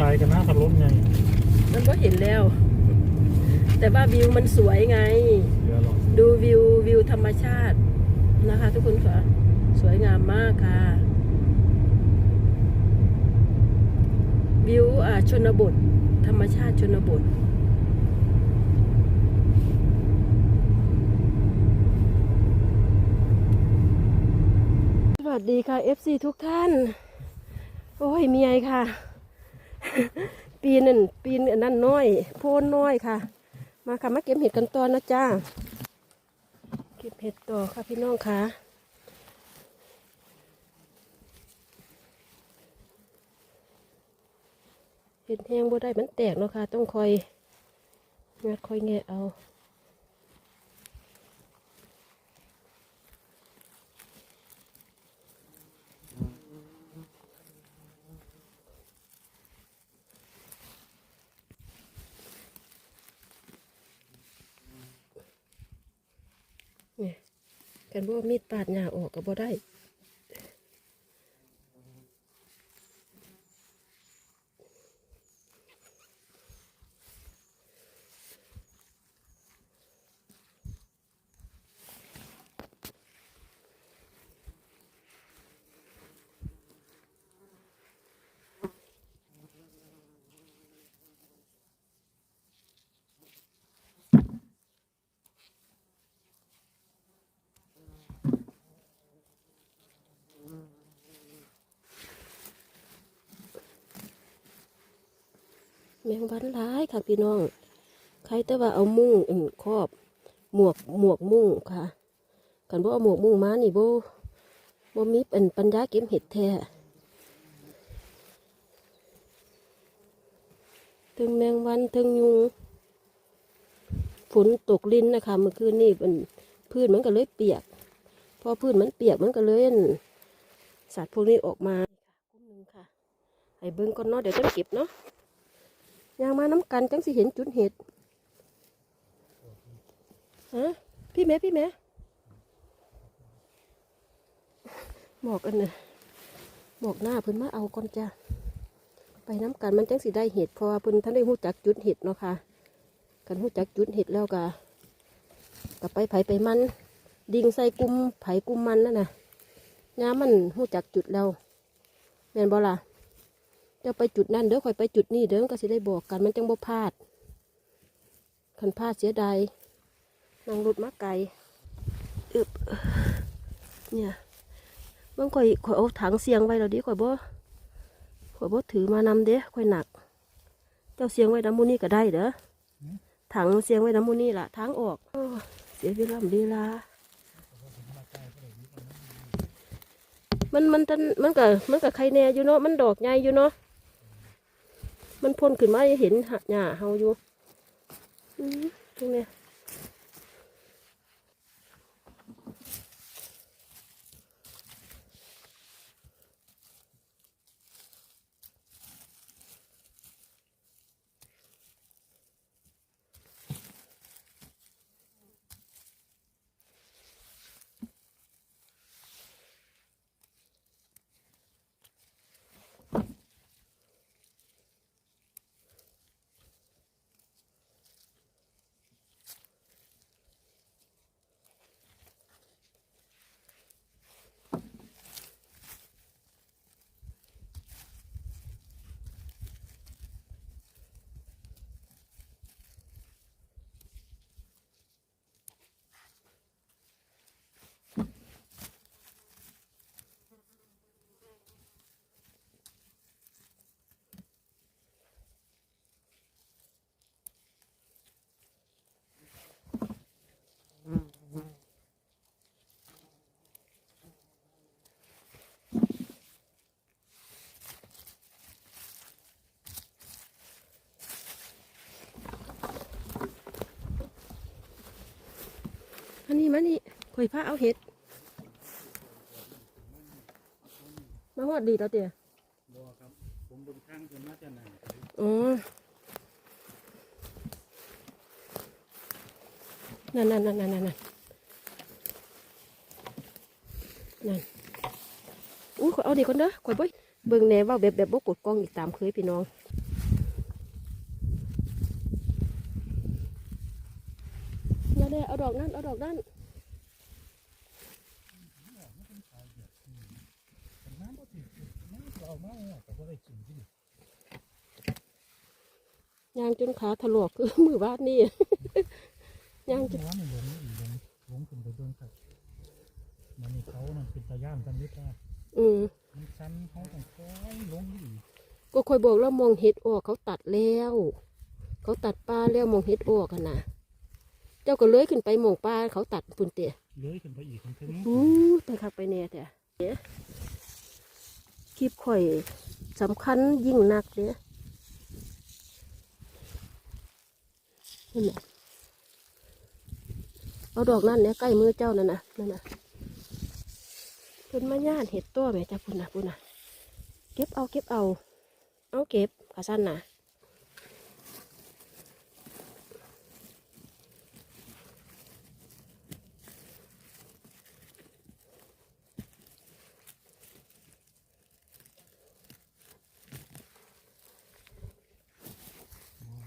ตายกันหน้าพัดลมไงมันก็เห็นแล้ว แต่ว่าวิวมันสวยไงเรือหรอกดูวิววิวธรรมชาตินะคะ ทุกคนค่ะ สวยงามมากค่ะ วิวอ่าชนบท ธรรมชาติชนบท สวัสดีค่ะ FC ทุกท่าน โอ้ยเมียค่ะ ปีนั่นปีนนนั่นน้อย โพนน้อยค่ะ มาค่ะมาเก็บเห็ดกันต่อนะจ้าเก็บเห็ดต่อค่ะพี่น้องค่ะเห็ดแห้งบ่ได้มันแตกเนาะค่ะ ต้องคอยงัดคอยแงะเอา กันบ่มีดปาดหน้าออกก็บ่ได้ แมงวันร้ายค่ะพี่น้อง ใครแต่ว่าเอามุ้งอันครอบ หมวกหมวกมุ้งค่ะกันบ่เอาหมวกมุ้งมานี่บ่บ่มีเป็นปัญญาเก็บเห็ดแท้ถึงแมงวันถึงยุงฝนตกลิ้นนะคะ เมื่อคืนนี่เป็นพืชมันก็เลยเปียก พอพืชมันเปียกมันก็เลยสัตว์พวกนี้ออกมากุ้มหนึ่งค่ะ ให้เบิ่งก่อนเนาะเดี๋ยวจะเก็บเนาะ ยางมาน้ำกันจังสิเห็นจุดเห็ดฮะพี่แม่พี่แม่หมอกอันน่ะหมอกหน้าเพิ่นมาเอาก่อนจ้ะไปน้ำกันมันจังสิได้เห็ดเพราะว่าเพิ่นท่านได้หู้จักจุดเห็ดเนาะค่ะกันหู้จักจุดเห็ดแล้วก็กับไปไผไปมัน ดิ่งใส่กุมไผกุมมันนั่นน่ะยามันหู้จักจุดแล้วแม่นบ่ล่ะ เดี๋ยวไปจุดนั่นเด้อคอยไปจุดนี่เด้อก็สิได้บอกกันมันจังบ่พลาดคันพลาดเสียดายนั่งรถมาไกลอึบเนี่ยมันคอยคอยเอาถังเสียงไว้แล้วดิคอยบ่คอยบ่ถือมานำเด้คอยหนัก เจ้าเสียงไว้น้ำมูนี่ก็ได้เด้อถังเสียงไว้น้ำมูนี่ล่ะทางออกอเสียเวลาเวลามันมันตันมันก็มันก็ใครแน่อยู่เนาะมันดอกใหญ่อยู่เนาะ มันพ่นขึ้นมาเห็นหะหญ้าเฮาอยู่ตรงเนี้ยอั นนี้มานี่ข่อยพาเอาเห็ด มาหอดดีแล้วเตี่ยบัวครับผมบนข้างจะมาจะไหนอ๋อนั่นนั่นนั่นนั่นนั่นนั่นอู้ขอเอาดีคนเด้อข่อยบ่เบิ่งแหน่ว่าแบบแบบบ่กดกล้องอีกตามเคยพี่น้อง เลยเอาดอกนั่นเอาดอกนั่น แต่น้ำก็ติดน้ำเอามาเนี่ยแต่ก็ได้กินที่ ยาง จนขาถลอกคือมือบ้านนี่ยางจนน้ำมันหลงอีกหลงหลงขึ้นไปเบื้องครับมันนี่เขานั่นเป็นตะย่านกันนิดว่าอืมมันชันเขาต้องคอยลงอีกก็คอยบอกแล้วมองเห็ดออกเขาตัดแล้ว เขาตัดป้าแล้วมองเห็ดออกกันนะเจ้าก็เลื้อยขึ้นไปมองป้าเขาตัดปุ่นเตะเลื้อยขึ้นไปอีกคนเท่านี้อู้ไปคักไปแน่แต่เดี๋ยวคลิปข่อยสำคัญยิ่งนักเด้เนไหมเอาดอกนั่นเนี่ยใกล้มือเจ้านั่นนะนั่นนะเพิ่นมาย่านเห็ดตัวแม่จ้าพุ่นนะพุ่นนะเก็บเอาเก็บเอา เอาเก็บขาสั้นนะ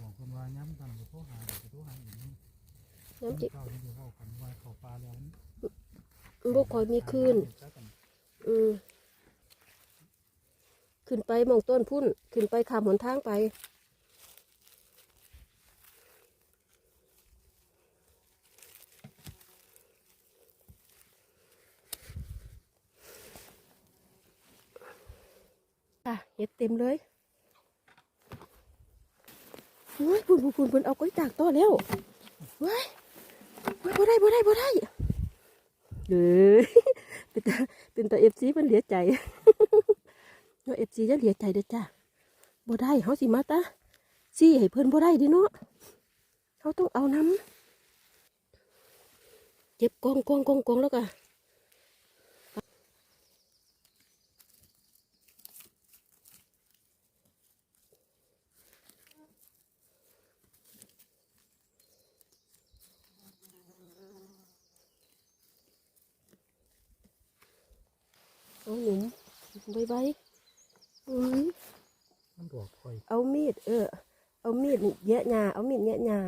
บอกคนว่าย้ำกันไปโทรหาไปโทรหา น้ำจิเจ้าที่เดี๋ยวเขากันว่าเขาปลาแล้วบุกคอยมีคืนอืมขึ้นไปหมองต้นพุ่น ขึ้นไปขามหนทางไปอะเห็ดเต็มเลยโอ้ยพุ่นพุ่นพุ่นพุ่นเอาก้อยจากต่อแล้วเว้ยเว้ย บ่ได้บ่ได้บ่ได้เด้อเป็นตาเป็นตาเอฟซีมันเหลียใจเนาะเอฟซีจะเหลียใจเด้อจ้าบ่ได้เขาสิมาตาซี่ให้เพิ่นบ่ได้ดิเนาะเขาต้องเอาน้ำเจ็บกองกองกองกองแล้วก็ เอาหนุ่มใบใบอุ้ยมันบอกคอยเอามีด เออ เอามีดแยะหญ้าเอามีดแยะหญ้า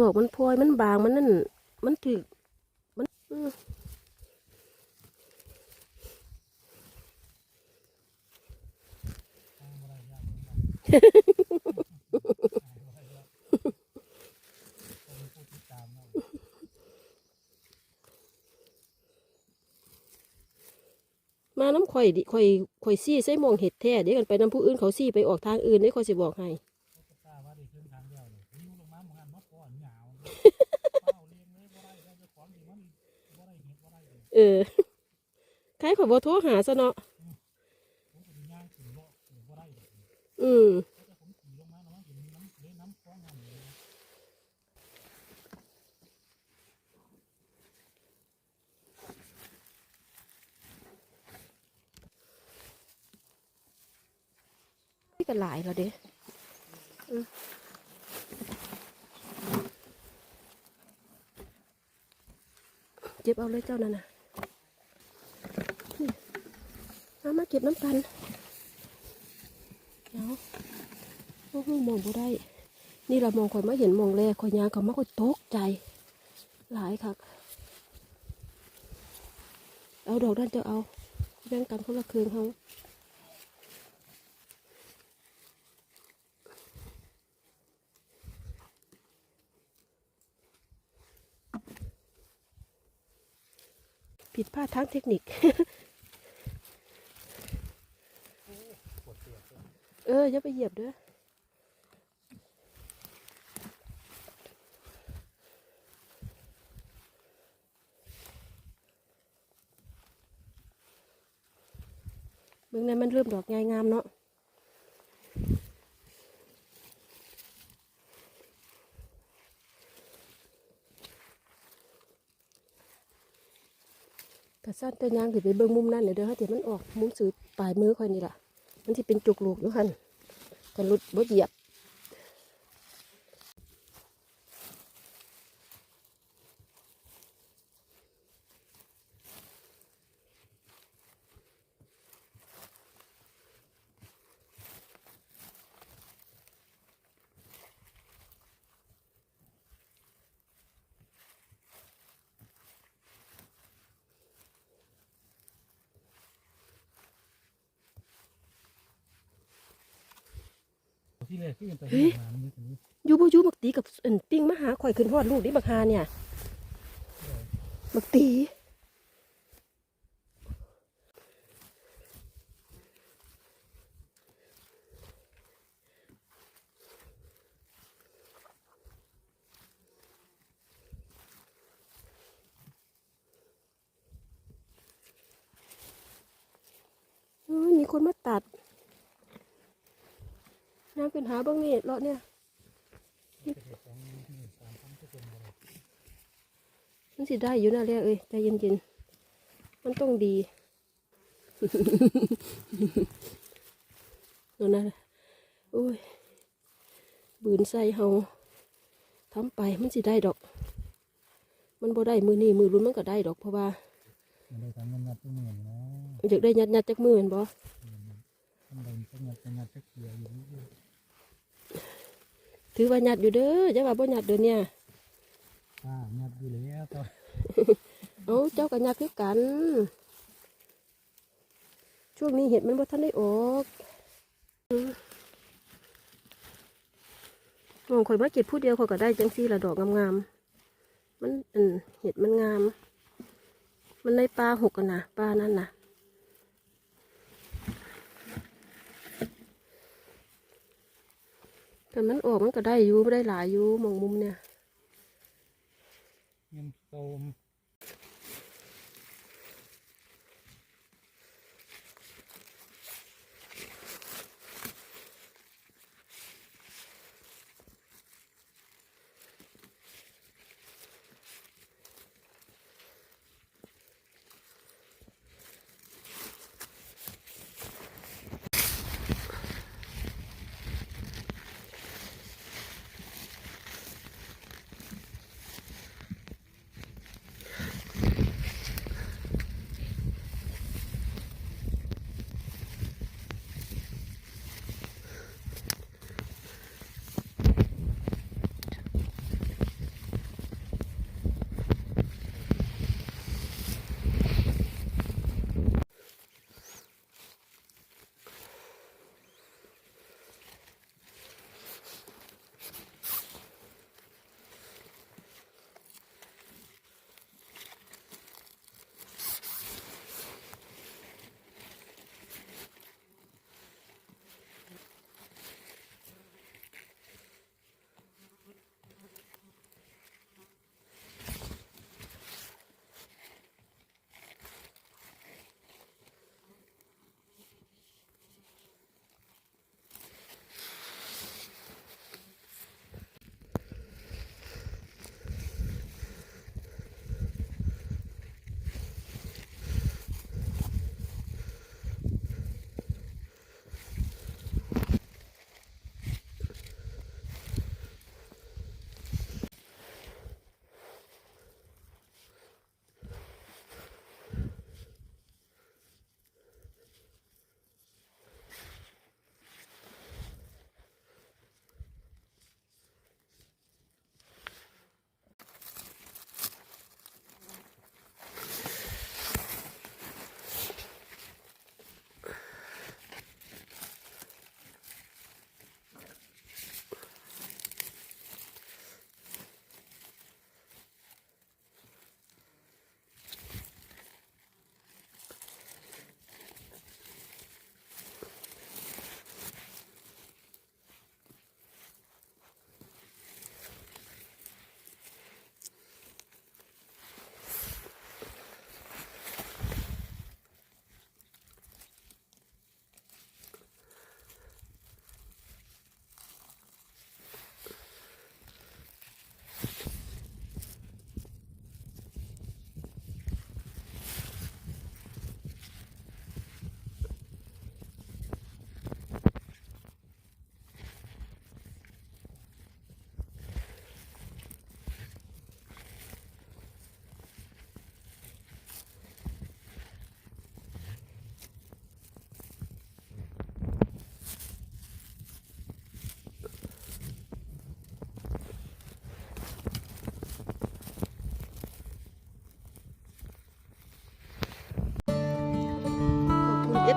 ดอกมันพลอยมันบางมันนั่น มันถึกมันอืมทางอะไรยากเลยนะคนผู้ติดตามเรา มาน้ำ ข่อยดิข่อยข่อยซี่ใส่หมองเห็ดแท้เดี๋ยวกันไปน้ำผู้อื่นเขาซี่ไปออกทางอื่นได้ข่อยสิบอกให้เขาก็ทราบว่าได้ขึ้นทางเดียวเล ก็หลายแล้วเด้อเก็บเอาเลยเจ้านั่นน่ะเอามาเก็บน้ำกันเดี๋ยวโอ้โหมองบ่ได้ นี่เรามองข่อยมาเห็นมองแรกข่อยยางเขามาข่อยตกใจ หลายคักเอาดอกด้านเจ้าเอาแบ่งกันคนละครึ่งเขา ผิดพลาดทางเทคนิค เอออย่าไปเหยียบเด้อเบื้องในมันเริ่มดอกงายงามเนาะ ระสั้นแต่ยางถือไปเบิ้งมุมนั่นเลยเด้อฮะเดี๋ยวมันออกมุมสือปลายมือค่อยนี่ล่ะ มันที่เป็นจุกลูกอยู่หันกันรุดบ่เหยียบ ที่แรกที่เป็นตัวนี้มามันอยู่ตรงนี้อยู่บ่อยู่บักตีกับอันปิ้งมาหาข่อยขึ้นฮอดลูกนี่บักฮาเนี่ย บักตีเอ้ยมีคนมาตัด น้ำเป็นหาบ้างนี่เลาะเนี่ยเป็นเหตุของหนึ่งสามพันก็เป็นอะไรมันสิได้อยู่นะเรียเอ้ยใจเย็นๆมันต้องดีนั่นนะโอ้ยบืนใส่เฮาทำไปมันสิได้ดอก มันบ่ได้มือนี่มือรุนมันก็ได้ดอกเพราะว่ามันได้ทำเงินนับตัวหมื่นนะอยากได้ยัดยัดๆจักมือแม่นบ่ทำได้ก็งัดก็งัดจักเกียร์อยู่นี่ ถือว่ายัดอยู่เด้อจะว่าบ่ยัดเด้อเนี่ยอ่างัดอยู่แล้วต่อเอาเจ้ากับยัดคือกัน ช่วงนี้เห็ดมันบ่ทันได้ออกอืมมองข่อยมาเก็บผู้เดียวข่อยก็ได้จังซี่ละดอกงามๆมันอืมเห็ดมันงาม มันในปลาหกกันนะปลานั่นนะ แต่มันออกมันก็ได้อยู่ได้หลายอยู่มองมุมเนี่ยเงินโตม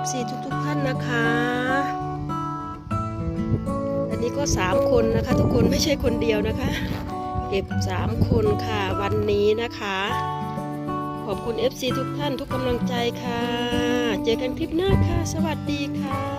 FC ทุกๆท่านนะคะ อันนี้ก็สามคนนะคะ ทุกคนไม่ใช่คนเดียวนะคะ เก็บสามคนค่ะวันนี้นะคะ ขอบคุณ FC ทุกท่านทุกกำลังใจค่ะ เจอกันคลิปหน้าค่ะ สวัสดีค่ะ